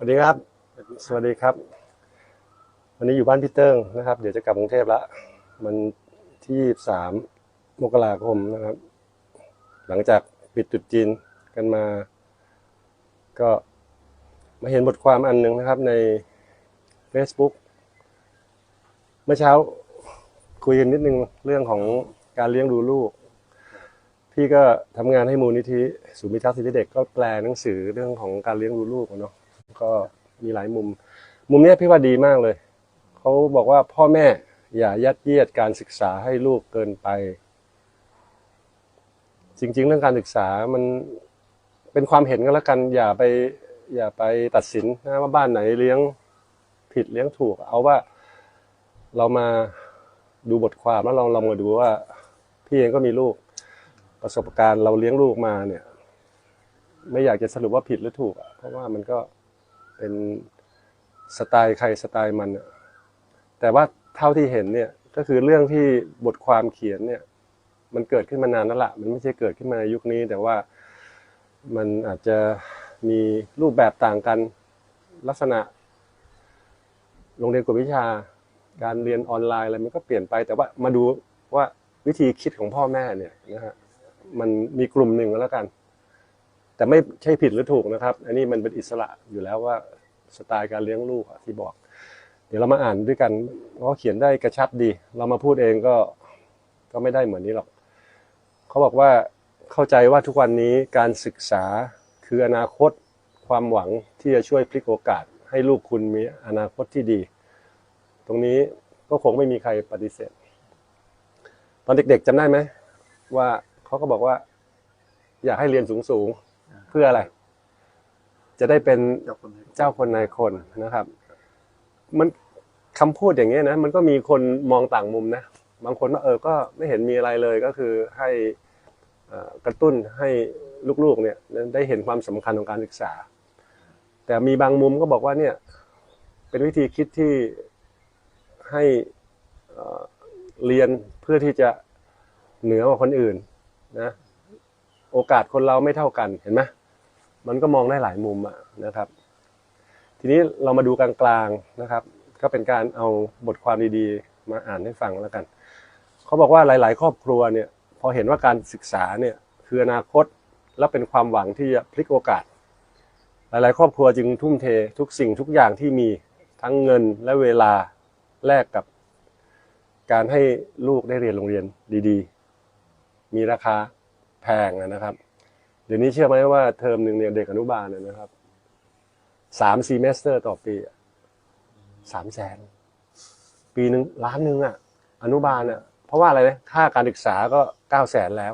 สวัสดีครับ สวัสดีครับ วันนี้อยู่บ้านพี่เติ้งนะครับ เดี๋ยวจะกลับกรุงเทพละมันที่สามมกราคมนะครับ หลังจากปิดจุดจีนกันมา ก็มาเห็นบทความอันหนึ่งนะครับใน Facebook เมื่อเช้าคุยกันนิดนึงเรื่องของการเลี้ยงดูลูก พี่ก็ทำงานให้มูลนิธิศูนย์พิทักษ์สิทธิเด็กก็แปลหนังสือเรื่องของการเลี้ยงดูลูกเนาะ ก็มีหลายมุม มุมนี้พี่ว่าดีมากเลย เขาบอกว่าพ่อแม่อย่ายัดเยียดการศึกษาให้ลูกเกินไป จริง ๆ เรื่องการศึกษามันเป็นความเห็นก็แล้วกัน อย่าไป อย่าไปตัดสินนะว่าบ้านไหนเลี้ยงผิดเลี้ยงถูก เอาว่าเรามาดูบทความแล้วเราเรามาดูว่าพี่เองก็มีลูกประสบการณ์เราเลี้ยงลูกมาเนี่ย ไม่อยากจะสรุปว่าผิดหรือถูกเพราะว่ามันก็ เป็นสไตล์ใครสไตล์มันแต่ว่าเท่าที่เห็นเนี่ยก็คือเรื่องที่บทความเขียนเนี่ย มันเกิดขึ้นมานานแล้วละมันไม่ใช่เกิดขึ้นมาในยุคนี้ แต่ว่ามันอาจจะมีรูปแบบต่างกันลักษณะ โรงเรียนกวดวิชาการเรียนออนไลน์อะไรมันก็เปลี่ยนไป แต่ว่ามาดูว่าวิธีคิดของพ่อแม่เนี่ยนะฮะมันมีกลุ่มหนึ่งแล้วกัน แต่ไม่ใช่ผิดหรือถูกนะครับ อันนี้มันเป็นอิสระอยู่แล้วว่าสไตล์การเลี้ยงลูกที่บอก เดี๋ยวเรามาอ่านด้วยกันเพราเขียนได้กระชับดี เรามาพูดเองก็ก็ไม่ได้เหมือนนี้หรอก เขาบอกว่าเข้าใจว่าทุกวันนี้การศึกษาคืออนาคตความหวังที่จะช่วยพลิกโอกาส ให้ลูกคุณมีอนาคตที่ดี ตรงนี้ก็คงไม่มีใครปฏิเสธ ตอนเด็กๆจำได้ไหมว่าเขาก็บอกว่า อยากให้เรียนสูงๆ เพื่ออะไร จะได้เป็นเจ้าคนไหนเจ้าคนนายคนนะครับ มันคำพูดอย่างเงี้ยนะมันก็มีคนมองต่างมุมนะบางคนว่าเออก็ไม่เห็นมีอะไรเลยก็คือให้เอ่อกระตุ้นให้ลูกๆเนี่ยได้เห็นความสำคัญของการศึกษา แต่มีบางมุมก็บอกว่าเนี่ยเป็นวิธีคิดที่ให้เอ่อเรียนเพื่อที่จะเหนือกว่าคนอื่นนะ โอกาสคนเราไม่เท่ากันเห็นไหมมันก็มองได้หลายมุมอะนะครับ ทีนี้เรามาดูกลางๆนะครับ ก็เป็นการเอาบทความดีๆ มาอ่านให้ฟังแล้วกัน เขาบอกว่าหลาย ๆ ครอบครัวเนี่ยพอเห็นว่าการศึกษาเนี่ยคืออนาคตและเป็นความหวังที่จะพลิกโอกาส หลาย ๆ ครอบครัวจึงทุ่มเททุกสิ่งทุกอย่างที่มีทั้งเงินและเวลาแลกกับ การให้ลูกได้เรียนโรงเรียนดี ๆ มีราคา พงอะนะครับ เดี๋ยวนี้เชื่อไหมว่าเทอมหนึ่งเนี่ยเด็กอนุบาลเนี่ยนะครับสามซีเมสเตอร์ต่อปีอะสามแสนปีหนึ่งล้านหนึ่งอะ อนุบาลอะ เพราะว่าอะไรนะค่าการศึกษาก็เก้าแสนแล้ว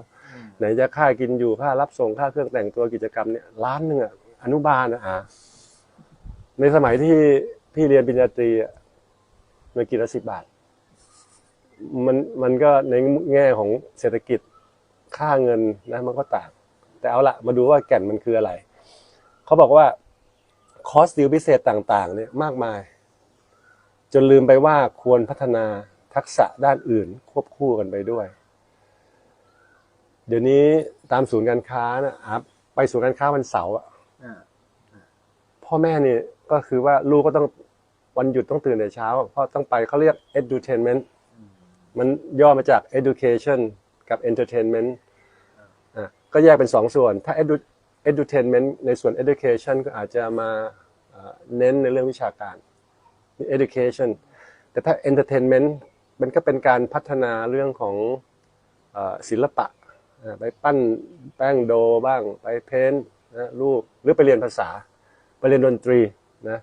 ไหนจะค่ากินอยู่ค่ารับส่งค่าเครื่องแต่งตัวกิจกรรมเนี่ยล้านหนึ่งอะอนุบาลอะอะในสมัยที่พี่เรียนปริญญาตรีอะเงินกินละสิบบาท มันมันก็ในแง่ของเศรษฐกิจ ค่าเงินนะมันก็ต่าง แต่เอาละมาดูว่าแก่นมันคืออะไร เขาบอกว่าคอร์สดิวพิเศษต่างๆเนี่ยมากมาย จนลืมไปว่าควรพัฒนาทักษะด้านอื่นควบคู่กันไปด้วย เดี๋ยวนี้ตามศูนย์การค้านะอัพไปศูนย์การค้าวันเสาร์อะอ่าพ่อแม่เนี่ยก็คือว่าลูกก็ต้องวันหยุดต้องตื่นแต่เช้า เพราะต้องไปเขาเรียก edutainment มันย่อมาจาก education กับ entertainment อะก็แยกเป็นสองส่วน ถ้า edu edutainment ในส่วน education ก็อาจจะมาเอ่อเน้นในเรื่องวิชาการ education แต่ถ้า entertainment มันก็เป็นการพัฒนาเรื่องของเอ่อศิลปะอะไปปั้นแป้งโดบ้างไปเพ้นท์นะรูปหรือไปเรียนภาษา ไปเรียนดนตรีนะ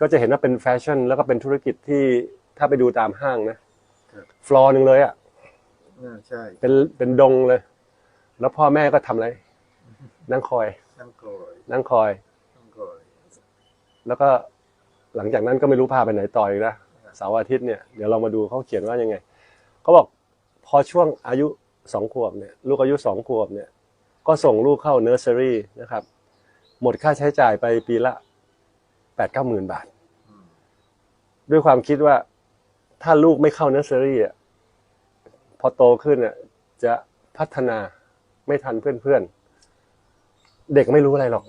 ก็จะเห็นว่าเป็นแฟชั่น แล้วก็เป็นธุรกิจที่ถ้าไปดูตามห้างนะฟลอร์หนึ่งเลยอะ อ่าใช่เป็นเป็นดงเลย แล้วพ่อแม่ก็ทำอะไร นั่งคอย นั่งกลอยนั่งคอย นั่งกลอยแล้วก็หลังจากนั้นก็ไม่รู้พาไปไหนต่ออีกนะเสาร์อาทิตย์เนี่ยเดี๋ยวเรามาดูเขาเขียนว่ายังไงเขาบอกพอช่วงอายุสองขวบเนี่ย ลูกอายุสองขวบเนี่ย ก็ส่งลูกเข้าเนอร์เซอรี่นะครับ หมดค่าใช้จ่ายไปปีละแปดเก้าหมื่นบาทอืมด้วยความคิดว่าถ้าลูกไม่เข้าเนอร์เซอรี่อะ พอโตขึ้นอะจะพัฒนาไม่ทันเพื่อนๆ เด็กไม่รู้อะไรหรอก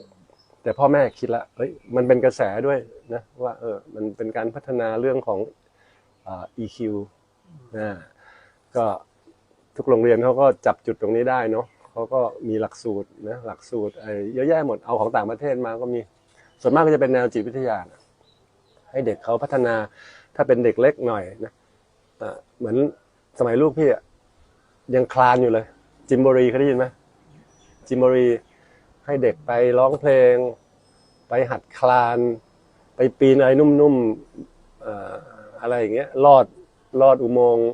แต่พ่อแม่คิดละเฮ้ยมันเป็นกระแสด้วยนะว่าเออมันเป็นการพัฒนาเรื่องของอ EQ นะก็ทุกโรงเรียนเขาก็จับจุดตรงนี้ได้เนาะเขาก็มีหลักสูตรนะหลักสูตรไอ้เยอะแยะหมดเอาของต่างประเทศมาก็มีส่วนมากก็จะเป็นแนวจิตวิทยานะให้เด็กเขาพัฒนาถ้าเป็นเด็กเล็กหน่อยนะเหมือน สมัยลูกพี่อะยังคลานอยู่เลย จิมบอรีเคยได้ยินไหมจิมบอรีให้เด็กไปร้องเพลง ไปหัดคลาน ไปปีนอะไรนุ่มๆเอ่ออะไรอย่างเงี้ยลอดลอดอุโมงค์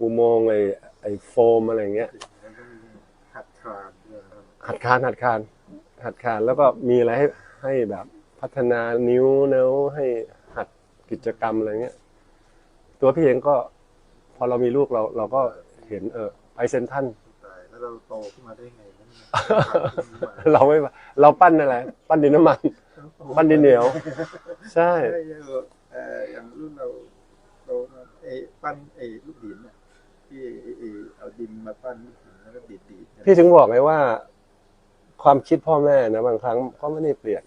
อุโมงค์ไอ้ไอ้โฟมอะไรอย่างเงี้ยแล้วก็มีหัดคลานด้วยนะครับหัดคลานหัดคลานหัดคลานแล้วก็มีอะไรให้ให้แบบพัฒนานิ้วเนิ้วให้หัดกิจกรรมอะไรเงี้ย ตัวพี่เองก็พ อเรามีลูกเราเราก็เห็นเออไปเซนทรันตายแล้วเราโตขึ้นมาได้ไงวะเนี่ยเราไม่เราปั้นอะไรปั้นดินน้ำมัน ปั้นดินเหนียว ใช่ใช่เอออย่างรุ่นเราโตมาเอ้ปั้นเอ้ลูกดินเนี่ยที่ไอ้ไอ้เอาดินมาปั้นลูกดินแล้วก็ดีดดีดพี่ถึงบอกไงว่า ความคิดพ่อแม่นะบางครั้งก็ไม่ได้เปลี่ยน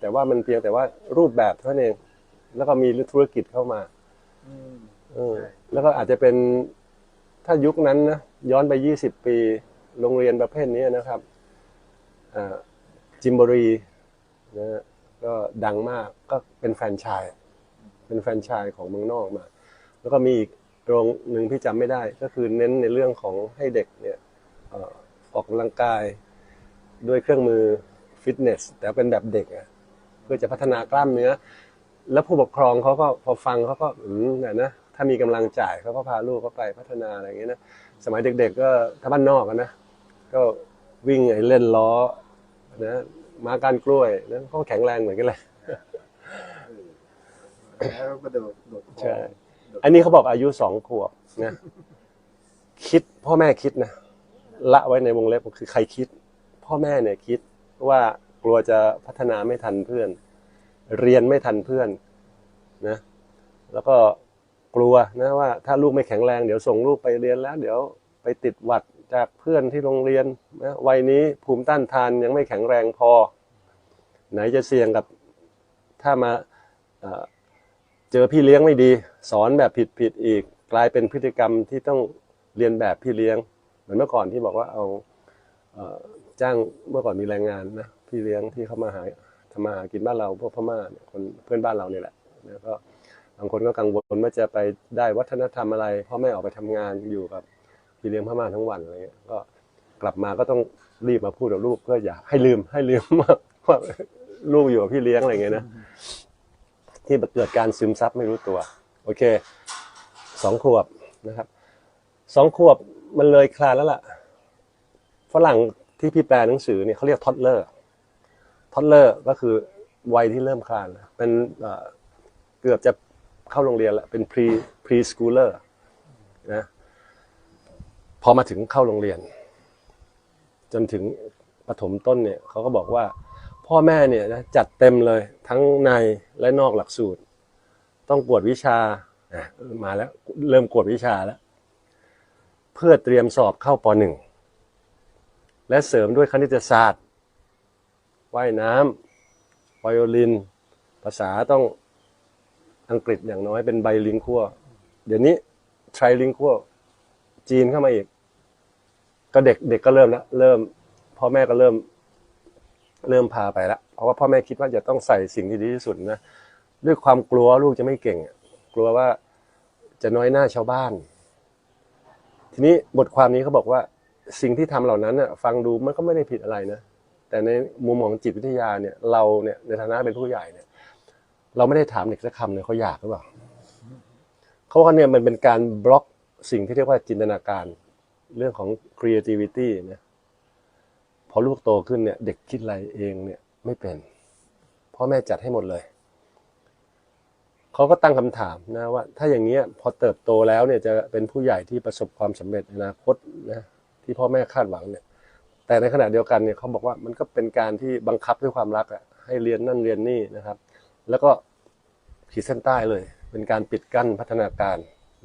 แต่ว่ามันเพียงแต่ว่ารูปแบบเท่านั้นเอง แล้วก็มีธุรกิจเข้ามาอืม เออใช่แล้วก็อาจจะเป็นถ้ายุคนั้นนะย้อนไปยี่สิบปี โรงเรียนประเภทนี้นะครับอ่าจิมบรีนะฮะก็ดังมากก็เป็นแฟรนไชส์เป็นแฟรนไชส์ของเมืองนอกมา แล้วก็มีอีกโรงหนึ่งที่จำไม่ได้ ก็คือเน้นในเรื่องของให้เด็กเนี่ยเอ่อออกกำลังกายด้วยเครื่องมือฟิตเนส แต่เป็นแบบเด็กอะเพื่อจะพัฒนากล้ามเนื้อ แล้วผู้ปกครองเขาก็พอฟังเขาก็อืมเนี่ยนะ ถ้ามีกำลังจ่ายเขาก็พาลูกเขาไปพัฒนาอะไรอย่างเงี้ยนะสมัยเด็ก ๆ ก็ถ้าบ้านนอกอะนะก็วิ่งไอ้เล่นล้อนะมาการกล้วยนะเขาก็แข็งแรงเหมือนกันเลยแล้วก็โดดโดดคลงใช่โดดอันนี้เขาบอกอายุสองขวบนะคิดพ่อแม่คิดนะละไว้ในวงเล็บคือใครคิด พ่อแม่เนี่ยคิดว่ากลัวจะพัฒนาไม่ทันเพื่อน เรียนไม่ทันเพื่อนนะแล้วก็ กลัวนะว่าถ้าลูกไม่แข็งแรงเดี๋ยวส่งลูกไปเรียนแล้ว เดี๋ยวไปติดหวัดจากเพื่อนที่โรงเรียนนะวัยนี้ภูมิต้านทานยังไม่แข็งแรงพอ ไหนจะเสี่ยงกับถ้ามาเจอพี่เลี้ยงไม่ดี สอนแบบผิดผิดๆอีก กลายเป็นพฤติกรรมที่ต้องเรียนแบบพี่เลี้ยง เหมือนเมื่อก่อนที่บอกว่าเอาจ้างเมื่อก่อนมีแรงงานนะพี่เลี้ยงที่เข้ามาหาทำมาหากินบ้านเราพวกพม่าเนี่ยคนเพื่อนบ้านเราเนี่ยแหละแล้วก็ บางคนก็กังวลว่าจะไปได้วัฒนธรรมอะไรพ่อแม่ออกไปทำงานอยู่กับพี่เลี้ยงพม่าทั้งวันอะไรเงี้ยก็กลับมาก็ต้องรีบมาพูดกับลูกเพื่ออย่าให้ลืมให้ลืมว่าลูกอยู่กับพี่เลี้ยงอะไรเงี้ยนะที่เกิดการซึมซับไม่รู้ตัว โอเคสองขวบนะครับสองขวบมันเลยคลานแล้วล่ะฝรั่งที่พี่แปลหนังสือเนี่ยเขาเรียกทอดเลอร์ทอดเลอร์ก็คือวัยที่เริ่มคลานเป็นเกือบจะ เข้าโรงเรียนแล้วเป็น pre pre schooler นะพอมาถึงเข้าโรงเรียน จนถึงประถมต้นเนี่ยเขาก็บอกว่า พ่อแม่เนี่ยนะจัดเต็มเลยทั้งในและนอกหลักสูตร ต้องกวดวิชาอะมาแล้วเริ่มกวดวิชาแล้ว เพื่อเตรียมสอบเข้าปหนึ่งและเสริมด้วยคณิตศาสตร์ว่ายน้ำไวโอลิน ภาษาต้อง อังกฤษอย่างน้อยเป็นไบลิงคั่วเดี๋ยวนี้ทริลิงคั่วจีนเข้ามาอีก ก็เด็กเด็กก็เริ่มแล้วเริ่มพ่อแม่ก็เริ่ม เริ่มพาไปแล้วเพราะว่าพ่อแม่คิดว่าจะต้องใส่สิ่งที่ดีที่สุดนะด้วยความกลัวลูกจะไม่เก่งกลัวว่าจะน้อยหน้าชาวบ้าน ทีนี้บทความนี้เขาบอกว่าสิ่งที่ทำเหล่านั้นน่ะฟังดูมันก็ไม่ได้ผิดอะไรนะแต่ในมุมของจิตวิทยาเนี่ย เราเนี่ยในฐานะเป็นผู้ใหญ่เนี่ย เราไม่ได้ถามเด็กสักคำเลยเขาอยากหรือเปล่าเขาว่าเนี่ยมันเป็นการบล็อกสิ่งที่เรียกว่าจินตนาการเรื่องของ creativity นี่ยพอลูกโตขึ้นเนี่ย เด็กคิดอะไรเองเนี่ยไม่เป็นพ่อแม่จัดให้หมดเลยเขาก็ตั้งคำถามนะว่า ถ้าอย่างเนี้ยพอเติบโตแล้วเนี่ยจะเป็นผู้ใหญ่ที่ประสบความสำเร็จในอนาคตนะที่พ่อแม่คาดหวังเนี่ย แต่ในขณะเดียวกันเนี่ยเขาบอกว่ามันก็เป็นการที่บังคับด้วยความรักอะให้เรียนนั่นเรียนนี่นะครับ แล้วก็ ขีดเส้นใต้เลย เป็นการปิดกั้นพัฒนาการ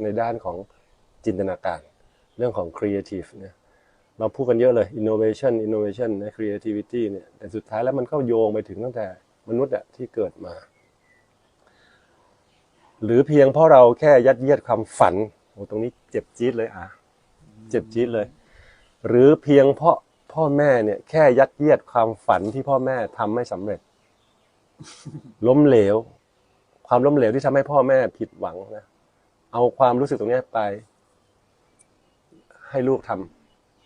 ในด้านของจินตนาการ เรื่องของครีเอทีฟเนี่ยเราพูดกันเยอะเลย innovation innovation นะ creativity เนี่ยแต่สุดท้ายแล้วมันก็โยงไปถึงตั้งแต่มนุษย์อะที่เกิดมา หรือเพียงเพราะเราแค่ยัดเยียดความฝันโอ้ตรงนี้เจ็บจี๊ดเลยอะเจ็บจี๊ดเลย หรือเพียงเพราะพ่อแม่เนี่ยแค่ยัดเยียดความฝันที่พ่อแม่ทำไม่สำเร็จ ล้มเหลว ความล้มเหลวที่ทำให้พ่อแม่ผิดหวังนะเอาความรู้สึกตรงเนี้ยไป ให้ลูกท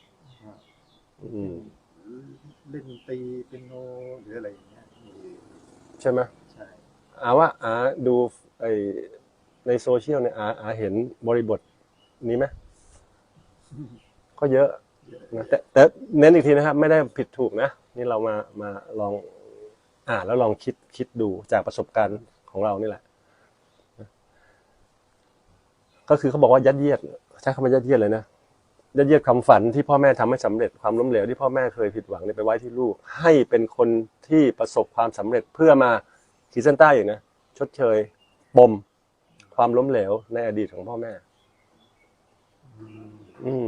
ำอืมเล่นดนตรีเป็นโนหรืออะไรอย่างเงี้ยมีใช่ไหมใช่อาว่าอาดูไอในโซเชียลเนี่ยอาอาเห็นบริบทนี้ไหมก็เยอะนะแต่แต่เน้นอีกทีนะครับ ไม่ได้ผิดถูกนะ นี่เรามามาลองอ่านแล้วลองคิดคิดดูจากประสบการณ์ ของเรานี่แหละ ก็คือเขาบอกว่ายัดเยียดใช้คำว่ายัดเยียดเลยนะยัดเยียดความฝันที่พ่อแม่ทำให้สำเร็จความล้มเหลวที่พ่อแม่เคยผิดหวังไปไว้ที่ลูก ให้เป็นคนที่ประสบความสำเร็จเพื่อมาขีดเส้นใต้อยู่นะชดเชยปมความล้มเหลวในอดีตของพ่อแม่ อืม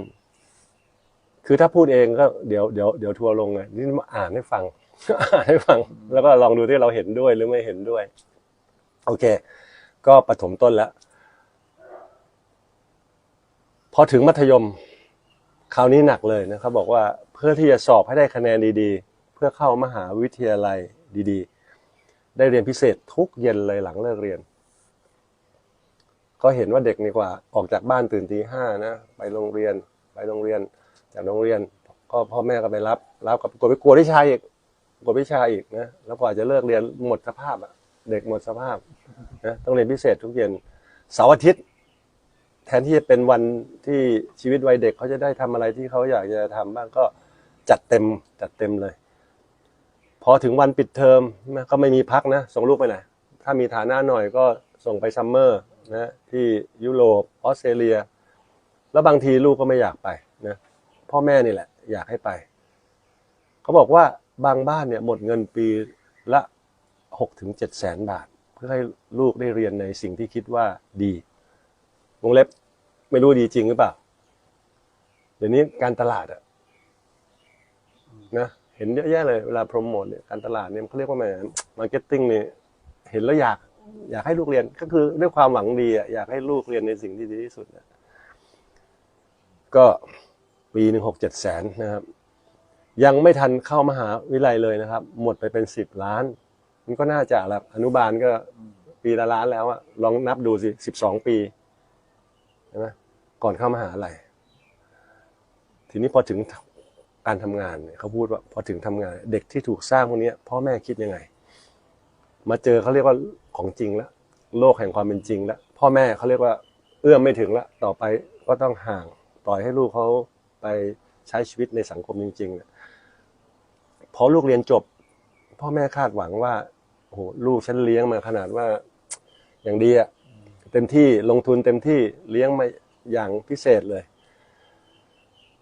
คือถ้าพูดเองก็เดี๋ยวเดี๋ยวเดี๋ยวทัวร์ลงไงนี่มาอ่านให้ฟังอ่านให้ฟัง แล้วก็ลองดูที่เราเห็นด้วยหรือไม่เห็นด้วย โอเค ก็ปฐมต้นแล้ว พอถึงมัธยม คราวนี้หนักเลยนะเขาบบอกว่าเพื่อที่จะสอบให้ได้คะแนนดีๆ เพื่อเข้ามหาวิทยาลัยดีๆ ได้เรียนพิเศษทุกเย็นเลยหลังเลิกเรียน ก็เห็นว่าเด็กนี่กว่า ออกจากบ้านตื่นตีห้านะ ไปโรงเรียน ไปโรงเรียน จากโรงเรียน ก็พ่อแม่ก็ไปรับ รับกับกดไปกลัววิชาอีกกลัววิชาอีกนะ แล้วกว่าจะเลิกเรียนหมดสภาพอะ เด็กหมดสภาพนะต้องเรียนพิเศษทุกเย็นเสาร์อาทิตย์ แทนที่จะเป็นวันที่ชีวิตวัยเด็กเขาจะได้ทำอะไรที่เขาอยากจะทำบ้างก็จัดเต็มจัดเต็มเลย พอถึงวันปิดเทอมนะก็ไม่มีพักนะส่งลูกไปไหนถ้ามีฐานะหน่อยก็ส่งไปซัมเมอร์นะที่ยุโรปออสเตรเลีย แล้วบางทีลูกก็ไม่อยากไปนะพ่อแม่นี่แหละ อยากให้ไป เขาบอกว่าบางบ้านเนี่ยหมดเงินปีละ หกถึงเจ็ดแสนบาท เพื่อให้ลูกได้เรียนในสิ่งที่คิดว่าดีวงเล็บไม่รู้ดีจริงหรือเปล่า เดี๋ยวนี้การตลาดอะนะเห็นเยอะแยะเลยเวลาโปรโมทเนี่ยการตลาดเนี่ยเขาเรียกว่าไงมาร์เก็ตติ้งเนี่ยเห็นแล้วอยากอยากให้ลูกเรียนก็คือด้วยความหวังดีอะอยากให้ลูกเรียนในสิ่งที่ดีที่สุดอะก็ปีหนึ่งหกเจ็ดแสนนะครับ ยังไม่ทันเข้ามหาวิทยาลัยเลยนะครับ หมดไปเป็นสิบล้าน มันก็น่าจะละอนุบาลก็ปีละล้านแล้วอะลองนับดูสิสิบสองปีใช่ไหมก่อนเข้ามหาลัยทีนี้พอถึงการทำงานเนี่ยเขาพูดว่าพอถึงทำงาน เด็กที่ถูกสร้างพวกเนี้ยพ่อแม่คิดยังไง มาเจอเขาเรียกว่าของจริงแล้วโลกแห่งความเป็นจริงแล้วพ่อแม่เขาเรียกว่า เอื้อมไม่ถึงแล้วต่อไปก็ต้องห่างปล่อยให้ลูกเขาไปใช้ชีวิตในสังคมจริงๆเนี่ยพอลูกเรียนจบ พ่อแม่คาดหวังว่าโอ้โหลูกฉันเลี้ยงมาขนาดว่าอย่างดีอะเต็มที่ลงทุนเต็มที่เลี้ยงมาอย่างพิเศษเลย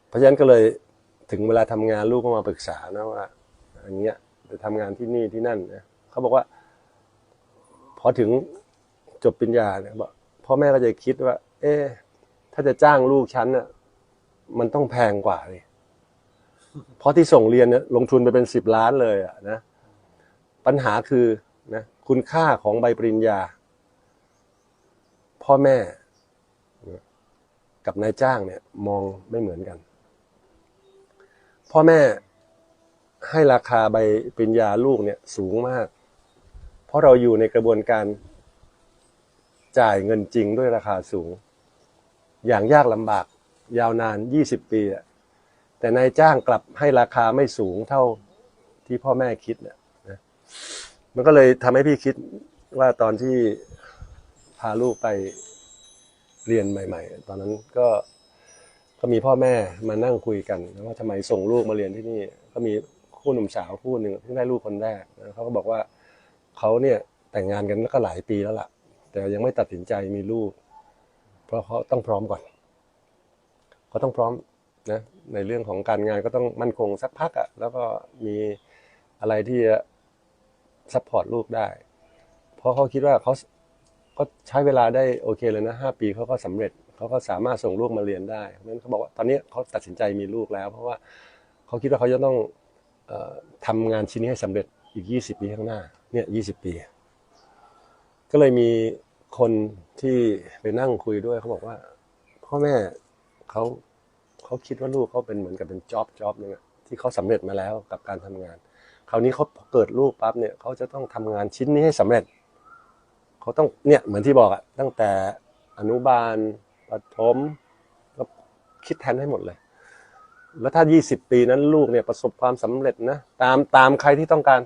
เพราะฉะนั้นก็เลยถึงเวลาทำงานลูกก็มาปรึกษานะว่าอย่างเงี้ยจะทำงานที่นี่ที่นั่นนะเขาบอกว่า พอถึงจบปริญญาเนี่ยบอกพ่อแม่ก็จะคิดว่า เอ๊ะถ้าจะจ้างลูกฉันน่ะ มันต้องแพงกว่าเลยเพราะที่ส่งเรียนเนี่ยลงทุนไปเป็นสิบล้านเลยอะนะปัญหาคือ นะคุณค่าของใบปริญญา พ่อแม่ กับนายจ้างเนี่ยมองไม่เหมือนกัน พ่อแม่ให้ราคาใบปริญญาลูกเนี่ยสูงมาก เพราะเราอยู่ในกระบวนการจ่ายเงินจริงด้วยราคาสูง อย่างยากลำบากยาวนาน 20 ปีอะแต่นายจ้างกลับให้ราคาไม่สูงเท่าที่พ่อแม่คิดเนะนะ มันก็เลยทำให้พี่คิดว่าตอนที่พาลูกไปเรียนใหม่ ๆ ตอนนั้นก็ก็มีพ่อแม่มานั่งคุยกันว่าทำไมส่งลูกมาเรียนที่นี่ ก็มีคู่หนุ่มสาวคู่หนึ่งที่ได้ลูกคนแรกนะเขาก็บอกว่าเขาเนี่ยแต่งงานกันแล้วก็หลายปีแล้วล่ะ แต่ยังไม่ตัดสินใจมีลูก เพราะเขาต้องพร้อมก่อนเขาต้องพร้อมนะในเรื่องของการงานก็ต้องมั่นคงสักพักอะ่ะแล้วก็มีอะไรที่ ซัพพอร์ตลูกได้ เพราะเขาคิดว่าเขาก็ใช้เวลาได้โอเคเลยนะห้าปีเขาก็สำเร็จเขาก็สามารถส่งลูกมาเรียนได้เพราะฉะนั้นเขาบอกว่าตอนนี้เขาตัดสินใจมีลูกแล้ว เพราะว่าเขาคิดว่าเขาจะต้องออทำงานชิ้นนี้ให้สำเร็จอีก 20 ปีข้างหน้าเนี่ย20ปี ก็เลยมีคนที่ไปนั่งคุยด้วยเขาบอกว่า พ่อแม่เขาเขาคิดว่าลูกเขาเป็นเหมือนกับเป็นจ็อบจ็อบนึงอะที่เขาสำเร็จมาแล้วกับการทำงาน คราวนี้เขาเกิดลูกปั๊บเนี่ยเขาจะต้องทำงานชิ้นนี้ให้สำเร็จเขาต้องเนี่ยเหมือนที่บอกอะตั้งแต่อนุบาลประถมก็คิดแทนให้หมดเลย แล้วถ้า 20 ปีนั้นลูกเนี่ยประสบความสำเร็จนะตามตามใครที่ต้องการ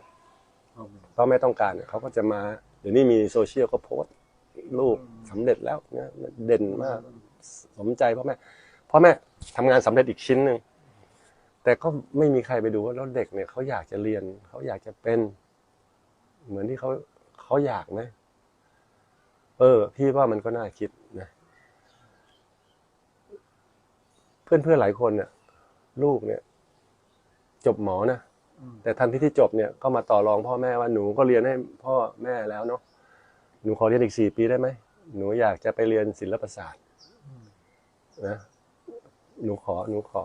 พ่อแม่พ่อแม่ต้องการเนี่ยเขาก็จะมาเดี๋ยวนี้มีโซเชียลก็โพสต์ลูกสำเร็จแล้วเนี่ยเด่นมากสมใจพ่อแม่พ่อแม่ทำงานสำเร็จอีกชิ้นหนึ่ง แต่ก็ไม่มีใครไปดูว่าแล้วเด็กเนี่ยเขาอยากจะเรียนเขาอยากจะเป็น เหมือนที่เขาเขาอยากไหมเออ พี่ว่ามันก็น่าคิดนะ เพื่อนเพื่อนๆหลายคนเนี่ยลูกเนี่ย จบหมอนะแต่ทันที่ที่จบเนี่ยก็มาต่อรองพ่อแม่ว่าหนูก็เรียนให้พ่อแม่แล้วเนาะหนูขอเรียนอีกสี่ปีได้ไหมหนูอยากจะไปเรียนศิลปศาสตร์นะหนูขอหนูขอ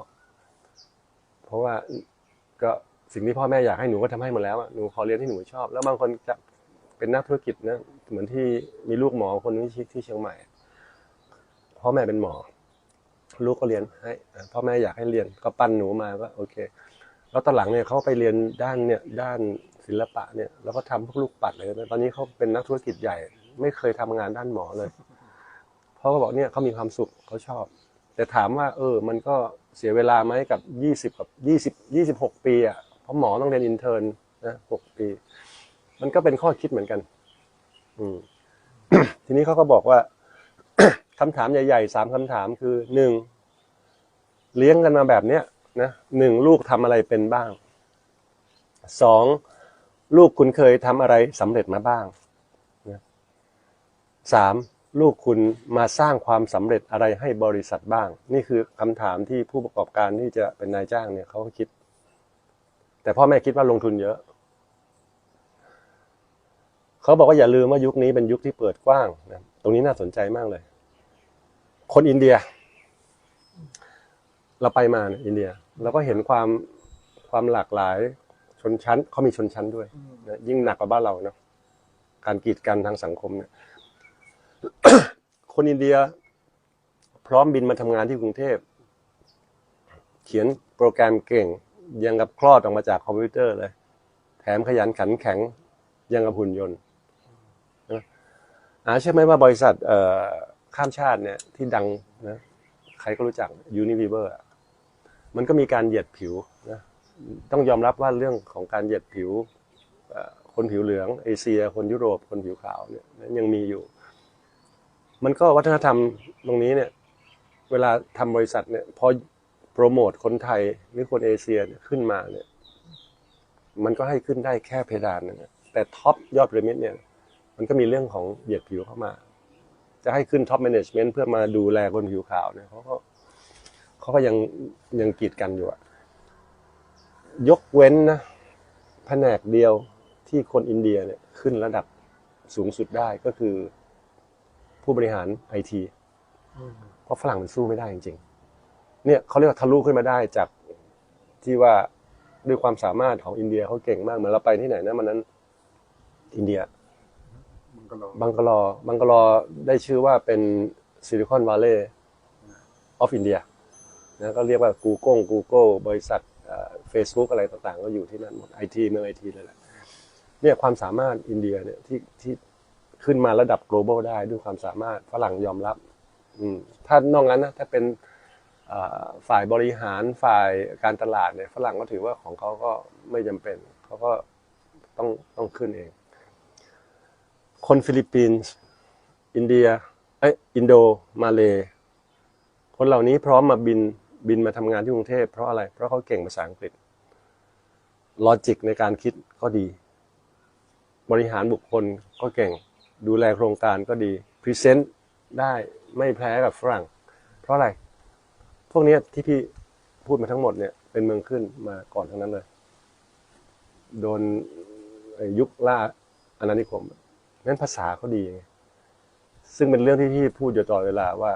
ราะว่าก็สิ่งที่พ่อแม่อยากให้หนูก็ทำให้หมดแล้วหนูขอเรียนที่หนูชอบ แล้วบางคนจะเป็นนักธุรกิจนะเหมือนที่มีลูกหมอคนนึงที่ที่เชียงใหม่พ่อแม่เป็นหมอ ลูกก็เรียนให้พ่อแม่อยากให้เรียนก็ปั้นหนูมาก็โอเค แล้วตอนหลังเนี่ยเขาไปเรียนด้านเนี่ยด้านศิลปะเนี่ยแล้วก็ทำพวกลูกปัดเลยตอนนี้เขาเป็นนักธุรกิจใหญ่ ไม่เคยทำงานด้านหมอเลยพราะเขาบอกเนี่ยเขามีความสุขเขาชอบ แต่ถามว่า เออ มันก็ เสียเวลาไหมกับยี่สิบกับยี่สิบยี่สิบหกปีอะเพราะหมอต้องเรียนอินเทอร์นนะหกปี มันก็เป็นข้อคิดเหมือนกัน อืมทีนี้เขาก็บอกว่าคำถามใหญ่ๆสามคำถามคือหนึ่งเลี้ยงกันมาแบบเนี้ยนะหนึ่งลูกทำอะไรเป็นบ้างสองลูกคุณเคยทำอะไรสำเร็จมาบ้างนะสาม ลูกคุณมาสร้างความสำเร็จอะไรให้บริษัทบ้าง นี่คือคำถามที่ผู้ประกอบการที่จะเป็นนายจ้างเนี่ยเขาคิด แต่พ่อแม่คิดว่าลงทุนเยอะเขาบอกว่าอย่าลืมว่ายุคนี้เป็นยุคที่เปิดกว้างนะตรงนี้น่าสนใจมากเลย คนอินเดีย เราไปมาเนี่ยอินเดียเราก็เห็นความความหลากหลายชนชั้นเขามีชนชั้นด้วยนะยิ่งหนักกว่าบ้านเราเนาะการกีดกันทางสังคมเนี่ย คนอินเดีย พร้อมบินมาทำงานที่กรุงเทพ เขียนโปรแกรมเก่ง ยังกับคลอดออกมาจากคอมพิวเตอร์เลย แถมขยันขันแข็ง ยังกับหุ่นยนต์อาเชื่อไหมว่าบริษัทเอ่อข้ามชาติเนี่ยที่ดังนะใครก็รู้จัก Unilever อะมันก็มีการเหยียดผิวนะต้องยอมรับว่าเรื่องของการเหยียดผิวคนผิวเหลือง เอเชีย คนยุโรป คนผิวขาวเนี่ยยังมีอยู่ มันก็วัฒนธรรมตรงนี้เนี่ย เวลาทำบริษัทเนี่ยพอโปรโมทคนไทยหรือคนเอเชียเนี่ยขึ้นมาเนี่ย มันก็ให้ขึ้นได้แค่เพดานนะแต่ท็อปยอดพีระมิดเนี่ย มันก็มีเรื่องของเหยียดผิวเข้ามา จะให้ขึ้นท็อปแมネจเมนต์เพื่อมาดูแลคนผิวขาวเนี่ยเขาก็เขาก็ยังยังกีดกันอยู่อะยกเว้นนะแผนกเดียวที่คนอินเดียเนี่ยขึ้นระดับสูงสุดได้ก็คือ ผู้บริหารไอทีอืมเพราะฝรั่งมันสู้ไม่ได้จริงๆ เนี่ยเขาเรียกว่าทะลุขึ้นมาได้จากที่ว่าด้วยความสามารถของอินเดียเขาเก่งมากเหมือนเราไปที่ไหนนะมันนั้น อินเดียมันก็รอบังกลอบังกลอได้ชื่อว่าเป็นซิลิคอนวัลเลย์ออฟอินเดียนะก็เรียกว่า Google Google บริษัทเฟซบุ๊กอะไรต่างๆ ก็อยู่ที่นั่นหมดไอทีเมืองไอทีเลยแหละเนี่ยความสามารถอินเดียเนี่ยที่ที่ ขึ้นมาระดับ global ได้ด้วยความสามารถฝรั่งยอมรับถ้านอกนั้นนะถ้าเป็นฝ่ายบริหารฝ่ายการตลาดเนี่ยฝรั่งก็ถือว่าของเขาก็ไม่จำเป็นเขาก็ต้องต้องขึ้นเอง คนฟิลิปปินส์อินเดียเอ้ยอินโดมาเลคนเหล่านี้พร้อมมาบินบินมาทำงานที่กรุงเทพเพราะอะไร เพราะเขาเก่งภาษาอังกฤษลอจิกในการคิดก็ดี บริหารบุคคลก็เก่ง ดูแลโครงการก็ดีพรีเซนต์ได้ไม่แพ้กับฝรั่ง เพราะอะไร พวกนี้ที่พี่พูดมาทั้งหมดเนี่ยเป็นเมืองขึ้นมาก่อนทั้งนั้นเลย โดนยุคล่าอาณานิคมนั้นภาษาเขาดีไงซึ่งเป็นเรื่องที่พี่พูดอยู่ตลอดเวลาว่า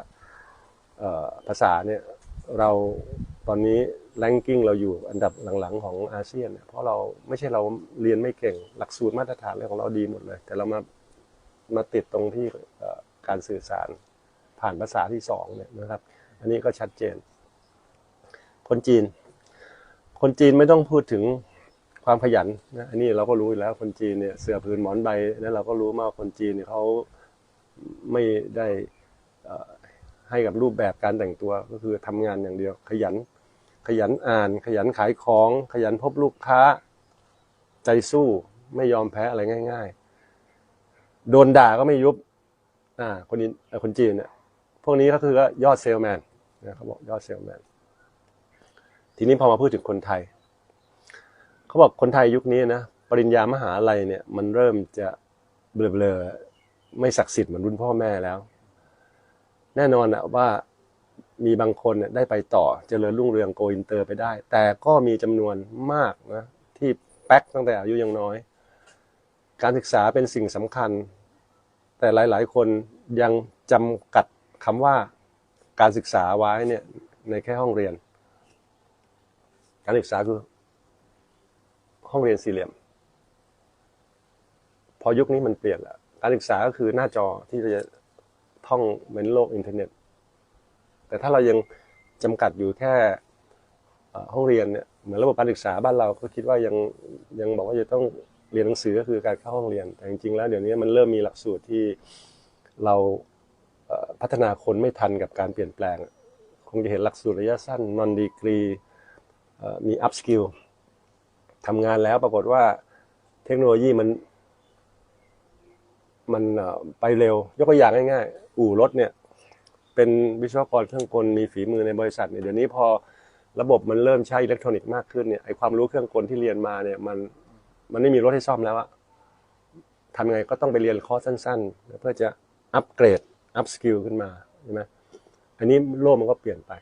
ภาษาเนี่ยเราตอนนี้แรงกิ้งเราอยู่อันดับหลังๆ ของอาเซียนเนี่ยเพราะเราไม่ใช่เราเรียนไม่เก่งหลักสูตรมาตรฐานอะไรของเราดีหมดเลย แต่เรามา มาติดตรงที่การสื่อสารผ่านภาษาที่สองเนี่ยนะครับ อันนี้ก็ชัดเจน คนจีน คนจีนไม่ต้องพูดถึงความขยันนะอันนี้เราก็รู้อยู่แล้วคนจีนเนี่ยเสือผืนหมอนใบนั้นเราก็รู้มากคนจีนเนี่ยเขาไม่ได้ให้กับรูปแบบการแต่งตัวก็คือทำงานอย่างเดียว ขยัน ขยันอ่าน ขยันขายของ ขยันพบลูกค้า ใจสู้ไม่ยอมแพ้อะไรง่าย โดนด่าก็ไม่ยุบ อ่า คนนเอ่อคนจีนเนี่ย พวกนี้ก็คือยอดเซลแมนนะเขาบอกยอดเซลแมน ทีนี้พอมาพูดถึงคนไทย เขาบอกคนไทยยุคนี้นะ ปริญญามหาลัยเนี่ย มันเริ่มจะเบลอๆไม่ศักดิ์สิทธิ์เหมือนรุ่นพ่อแม่แล้ว แน่นอนอะว่ามีบางคนเนี่ยได้ไปต่อเจริญรุ่งเรืองโกอินเตอร์ไปได้ แต่ก็มีจำนวนมากนะ ที่แป๊กตั้งแต่อายุยังน้อย การศึกษาเป็นสิ่งสำคัญ แต่หลาย ๆ คนยังจำกัดคำว่าการศึกษาไว้เนี่ยในแค่ห้องเรียน การศึกษาคือห้องเรียนสี่เหลี่ยม พอยุคนี้มันเปลี่ยนแล้วการศึกษาก็คือหน้าจอที่เราจะท่องเหมือนโลกอินเทอร์เน็ต แต่ถ้าเรายังจำกัดอยู่แค่ห้องเรียนเนี่ยเหมือนระบบการศึกษาบ้านเราก็คิดว่ายังยังบอกว่าจะต้อง เรียนหนังสือก็คือการเข้าห้องเรียน แต่จริงๆแล้วเดี๋ยวนี้มันเริ่มมีหลักสูตรที่เราพัฒนาคนไม่ทันกับการเปลี่ยนแปลง คงจะเห็นหลักสูตรระยะสั้น non degree เอ่อมี up skill ทำงานแล้วปรากฏว่าเทคโนโลยีมัน มันไปเร็ว ยกตัวอย่างง่ายๆ อู่รถเนี่ยเป็นวิศวกรเครื่องกลมีฝีมือในบริษัทเนี่ยเดี๋ยวนี้พอระบบมันเริ่มใช้อิเล็กทรอนิกส์มากขึ้นเนี่ยไอความรู้เครื่องกลที่เรียนมาเนี่ยมัน มันไม่มีรถให้ซ่อมแล้วอะทำไงก็ต้องไปเรียนคอร์สสั้น ๆ เพื่อจะอัปเกรดอัพสกิลขึ้นมาใช่ไหมอันนี้โลกมันก็เปลี่ยนไป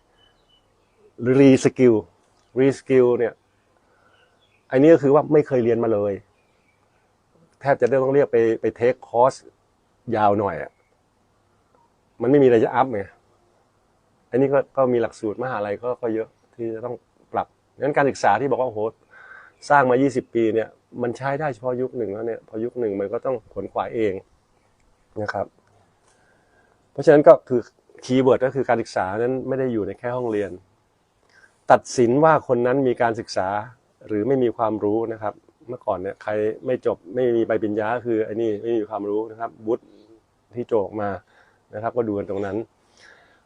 รีสกิลรีสกิลเนี่ยอันนี้ก็คือว่าไม่เคยเรียนมาเลย แทบจะต้องเรียกไปไปเทคคอร์สยาวหน่อยอะมันไม่มีอะไรจะอัพไงอันนี้ก็ก็มีหลักสูตรมหาลัยก็ก็เยอะที่จะต้องปรับงั้นการศึกษาที่บอกว่าโอ้โห สร้างมา 20 ปีเนี่ย มันใช้ได้เฉพาะยุคหนึ่งแล้วเนี่ย พอยุคหนึ่งมันก็ต้องขนขวายเองนะครับ เพราะฉะนั้นก็คือคีย์เวิร์ดก็คือการศึกษานั้นไม่ได้อยู่ในแค่ห้องเรียน ตัดสินว่าคนนั้นมีการศึกษาหรือไม่มีความรู้นะครับ เมื่อก่อนเนี่ยใครไม่จบไม่มีใบปริญญาคือไอ้นี่ไม่มีความรู้นะครับบุตรที่โจกมานะครับ ก็ดูกันตรงนั้น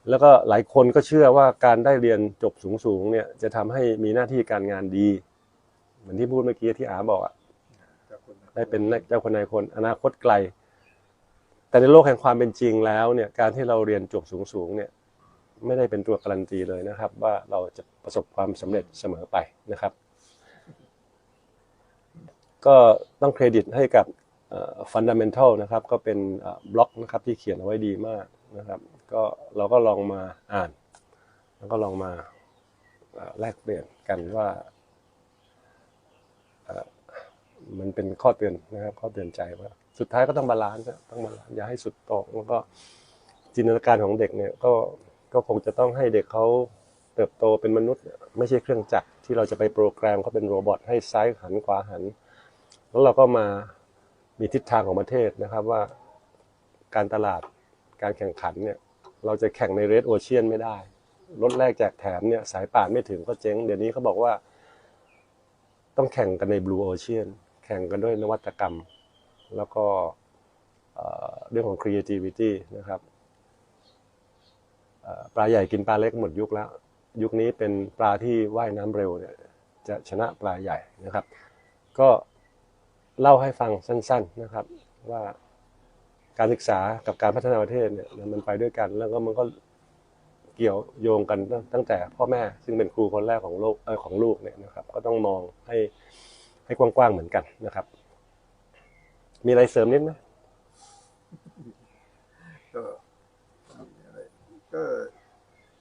แล้วก็หลายคนก็เชื่อว่าการได้เรียนจบสูงๆเนี่ยจะทำให้มีหน้าที่การงานดี เหมือนที่พูดเมื่อกี้ที่อาบอกอะจากคนได้เป็นเจ้าคนนายคนอนาคตไกล แต่ในโลกแห่งความเป็นจริงแล้วเนี่ยการที่เราเรียนจบสูงๆเนี่ยไม่ได้เป็นตัวการันตีเลยนะครับ ว่าเราจะประสบความสำเร็จเสมอไปนะครับ ก็ต้องเครดิตให้กับฟันดัมเ n นทัลนะครับ ก็เป็นบล็อกนะครับที่เขียนเอาไว้ดีมากนะครับ ก็เราก็ลองมาอ่าน แล้วก็ลองมาเอ่อแลกเปลี่ยนกันว่าเอ่อ มันเป็นข้อเตือนนะครับ ข้อเตือนใจว่า สุดท้ายก็ต้องบาลานซ์ต้องบาลานซ์อย่าให้สุดโต่งแล้วก็จินตนาการของเด็กเนี่ยก็ก็คงจะต้องให้เด็กเขาเติบโตเป็นมนุษย์ ไม่ใช่เครื่องจักรที่เราจะไปโปรแกรมเขาเป็นโรบอทให้ซ้ายหันขวาหัน แล้วเราก็มามีทิศทางของประเทศนะครับว่าการตลาดการแข่งขันเนี่ยเราจะแข่งในเรดโอเชียนไม่ได้รถแรกแจกแถมเนี่ยสายป่านไม่ถึงก็เจ๊ง เดี๋ยวนี้เขาบอกว่า ต้องแข่งกันในบลูโอเชียน ข่งกันด้วยนวัตกรรม แล้วก็เรื่องของ creativity นะครับปลาใหญ่กินปลาเล็กหมดยุคแล้ว ยุคนี้เป็นปลาที่ว่ายน้ำเร็วเนี่ยจะชนะปลาใหญ่นะครับ ก็เล่าให้ฟังสั้น ๆนะครับ ว่าการศึกษากับการพัฒนาประเทศเนี่ยมันไปด้วยกัน แล้วก็มันก็เกี่ยวโยงกันตั้งตั้งแต่พ่อแม่ซึ่งเป็นครูคนแรกของโลกเออของลูกเนี่ยนะครับ ก็ต้องมองให้ ให้กว้างๆเหมือนกันนะครับ มีอะไรเสริมนิดไหมก็อะไรก็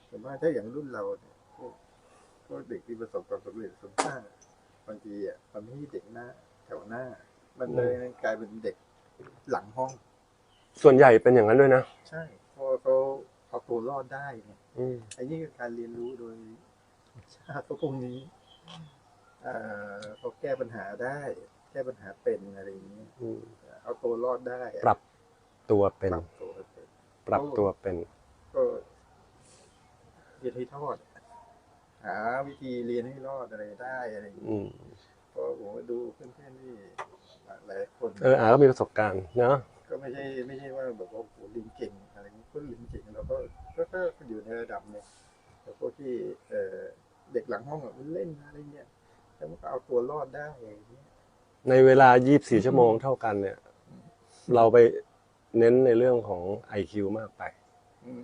แต่ว่าถ้าอย่างรุ่นเราเนี่ยพวกพวกเด็กที่ประสบความสำเร็จส่วนมากบางทีอะมันไม่ใช่เด็กหน้า แถวหน้า มันเลยกลายเป็นเด็กหลังห้อง ส่วนใหญ่เป็นอย่างนั้นด้วยนะ ใช่เพราะว่าเขาเอาตัวรอดได้ไงอืมไอ้นี่คือการเรียนรู้โดยชาติพวกนี้ เอ่อเขาแก้ปัญหาได้ แก้ปัญหาเป็นอะไรอย่างเงี้ยอืมเอาตัวรอดได้อะปรับตัวเป็นปรับตัวเป็น ปรับตัวเป็นก็เรียนให้ทอด หาวิธีเรียนให้รอดอะไรได้อะไรอย่างอืเงี้ยมเพราะผมก็ดูเพื่อนๆที่หลายคน เอออาก็มีประสบการณ์เนาะก็ไม่ใช่ไม่ใช่ว่าแบบว่าโอ้โหเรียนเก่งอะไรเงี้ยคนเรียนเก่งเราก็ก็ก็อยู่ในระดับหนึงแต่พวกที่เอ่อเด็กหลังห้องอะมันเล่นอะไรเงี้ย แล้วมันก็เอาตัวรอดได้อะไรเงี้ยในเวลา 24 ชั่วโมงเท่ากันเนี่ย เราไปเน้นในเรื่องของ IQ มากไป อืม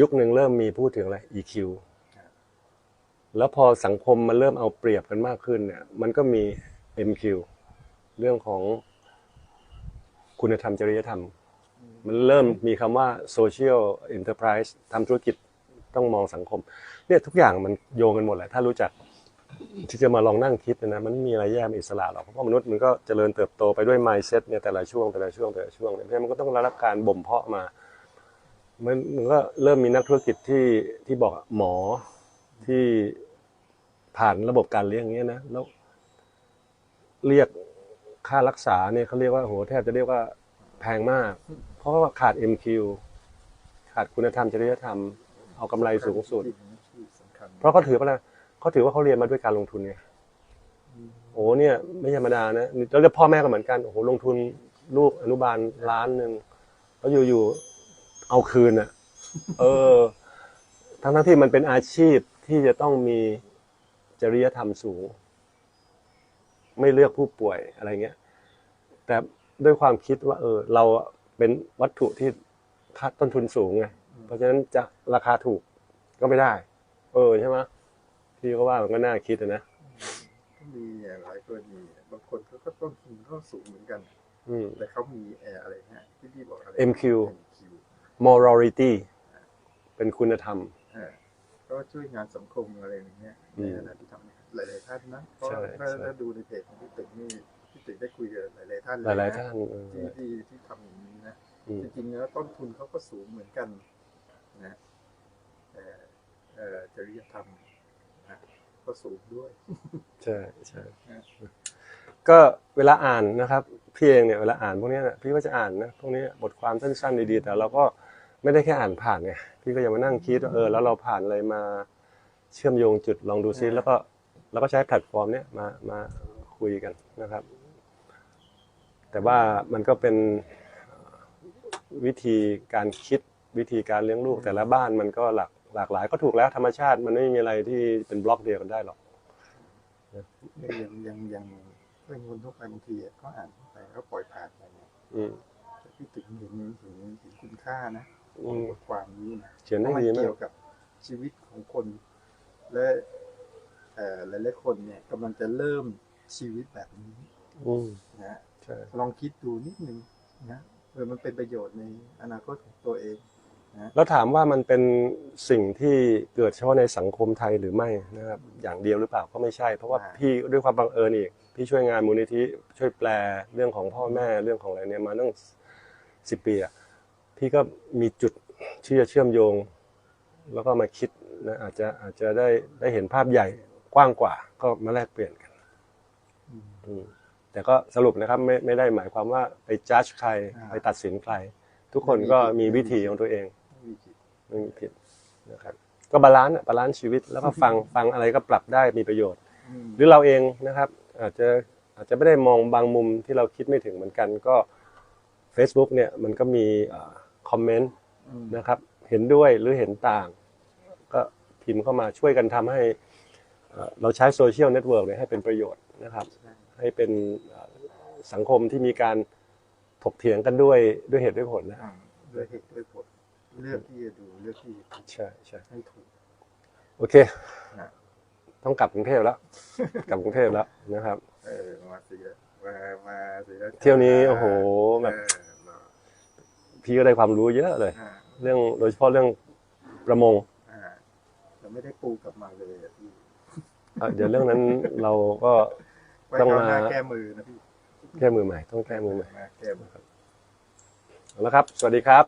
ยุคหนึ่งเริ่มมีพูดถึงอะไร EQ ครับ แล้วพอสังคมมันเริ่มเอาเปรียบกันมากขึ้นเนี่ย มันก็มี MQ เรื่องของคุณธรรมจริยธรรม มันเริ่มมีคำว่า social enterprise ทำธุรกิจต้องมองสังคม เนี่ยทุกอย่างมันโยงกันหมดแหละ ถ้ารู้จัก ที่จะมาลองนั่งคิดนะมันไม่มีอะไรแย่เป็นอิสระหรอกเพราะมนุษย์มันก็เจริญเติบโตไปด้วย mindset เนี่ยแต่ละช่วงแต่ละช่วงแต่ละช่วงเนี่ยเพราะมันก็ต้องรับการบ่มเพาะมามันมันก็เริ่มมีนักธุรกิจที่ที่บอกหมอที่ผ่านระบบการเลี้ยงอย่างเงี้ยนะแล้วเรียกค่ารักษาเนี่ยเขาเรียกว่าโหแทบจะเรียกว่าแพงมาก เพราะว่าขาด MQ ขาดคุณธรรมจริยธรรม เอากำไรสูงสุด เพราะเขาถือว่า เขาถือว่าเขาเรียนมาด้วยการลงทุนไงโอ้เนี่ย ไม่ธรรมดานะแล้วก็พ่อแม่ก็เหมือนกันโอ้โหลงทุนลูกอนุบาลล้านหนึ่งแล้วอยู่ๆเอาคืนอะ เออ ทั้งทั้งๆที่มันเป็นอาชีพที่จะต้องมีจริยธรรมสูง ไม่เลือกผู้ป่วยอะไรเงี้ย แต่ด้วยความคิดว่า เออ เราเป็นวัตถุที่ค่าต้นทุนสูงไงเพราะฉะนั้นจะราคาถูกก็ไม่ได้ เออใช่ไหม พี่ก็ว่ามันก็น่าคิดอะนะก็มีหลายกรณีบางคนเขาก็ต้นทุนก็สูงเหมือนกันอืมแต่เขามีเอ่ออะไรฮะที่พี่บอกอะไร MQ MQ morality เป็นคุณธรรมอ่าก็ช่วยงานสังคมอะไรอย่างเงี้ยอืในมฐานะที่ทำหลายๆท่านนะเพราะใช่ถ้าใช่ถ้าดูในเพจของพี่ตึกนี่พี่ตึกได้คุยกับหลายๆท่านหลายๆะท่านเออที่ที่ที่ทำอย่างนี้นะอืมจริงๆแล้วต้นทุนเขาก็สูงเหมือนกันนะแต่เอ่อจริยธรรมนะ ก็สูงด้วย ใช่ใช่ก็เวลาอ่านนะครับพี่เองเนี่ยเวลาอ่านพวกนี้นะพี่ก็จะอ่านนะพวกนี้บทความสั้นๆดีๆแต่เราก็ไม่ได้แค่อ่านผ่านไงพี่ก็ยังมานั่งคิดว่าเออแล้วเราผ่านอะไรมาเชื่อมโยงจุดลองดูซิแล้วก็เราก็ใช้แพลตฟอร์มเนี้ยมามาคุยกันนะครับ แต่ว่ามันก็เป็นวิธีการคิดวิธีการเลี้ยงลูกแต่ละบ้านมันก็หลาก หลากหลายก็ถูกแล้วธรรมชาติมันไม่มีอะไรที่เป็นบล็อกเดียวกันได้หรอกยังยังยังเพื่อนคนทั่วไปบางทีอะเขาอ่านไปเขาปล่อยผ่านไปเนี่ยอืมแต่พี่ตึกเห็นเห็นเห็นคุณค่านะอืมบทความนี้นะเขียนเพได้ราะมันดีมาเกี่กยวกับชีวิตของคน และเอ่อหลายๆคนเนี่ยกำลังจะเริ่มชีวิตแบบนี้อืมนะฮะใช่ลองคิดดูนิดนึงนะเออมันเป็นประโยชน์ในอนาคตของตัวเอง แล้วถามว่ามันเป็นสิ่งที่เกิดเฉพาะในสังคมไทยหรือไม่นะครับอย่างเดียวหรือเปล่าก็ไม่ใช่ เพราะว่าอ่าพี่ด้วยความบังเอิญอีกพี่ช่วยงานมูลนิธิช่วยแปลเรื่องของพ่อแม่เรื่องของอะไรเนี่ยมาตั้งสิบปีอะพี่ก็มีจุดที่จะเชื่อมโยง แล้วก็มาคิดนะอาจจะอาจจะได้ได้เห็นภาพใหญ่กว้างกว่า ก็มาแลกเปลี่ยนกันอืมอืมแต่ก็สรุปนะครับไม่ไม่ได้หมายความว่าไปจัดใครอ่าไปตัดสินใคร ทุกคนก็มีวิธีของตัวเอง ไม่มีผิดไม่มีผิดนะครับก็บาลานซ์อะบาลานซ์ชีวิตแล้วก็ฟังฟังอะไรก็ปรับได้มีประโยชน์อืมหรือเราเองนะครับ อาจจะอาจจะไม่ได้มองบางมุมที่เราคิดไม่ถึงเหมือนกันก็ Facebook เนี่ยมันก็มีคอมเมนต์อืมนะครับเห็นด้วยหรือเห็นต่าง ก็พิมพ์เข้ามาช่วยกันทำให้เอ่อเราใช้โซเชียลเน็ตเวิร์กเนี่ยให้เป็นประโยชน์นะครับใช่ให้เป็นเอ่อสังคมที่มีการถกเถียงกันด้วยด้วยเหตุด้วยผลนะอ่าด้วยเหตุด้วยผล เลือกที่จะดูเลือกที่จะคิดใช่ใช่ให้ถูก โอเคนะต้องกลับกรุงเทพแล้ว กลับกรุงเทพแล้วนะครับ เออมาสีมามาสีราชาเที่ยวนี้โอ้โหแบบเออเนอะพี่ก็ได้ความรู้เยอะเลยอ่าเรื่องโดยเฉพาะเรื่องประมงอ่าแต่ไม่ได้ปูกลับมาเลยอะพี่อะเดี๋ยวเรื่องนั้นเราก็ไว้ต้องคราวหน้ามาแก้มือนะพี่แก้มือใหม่ ต้องแก้มือใหม่มาแก้มือเอาละครับ สวัสดีครับ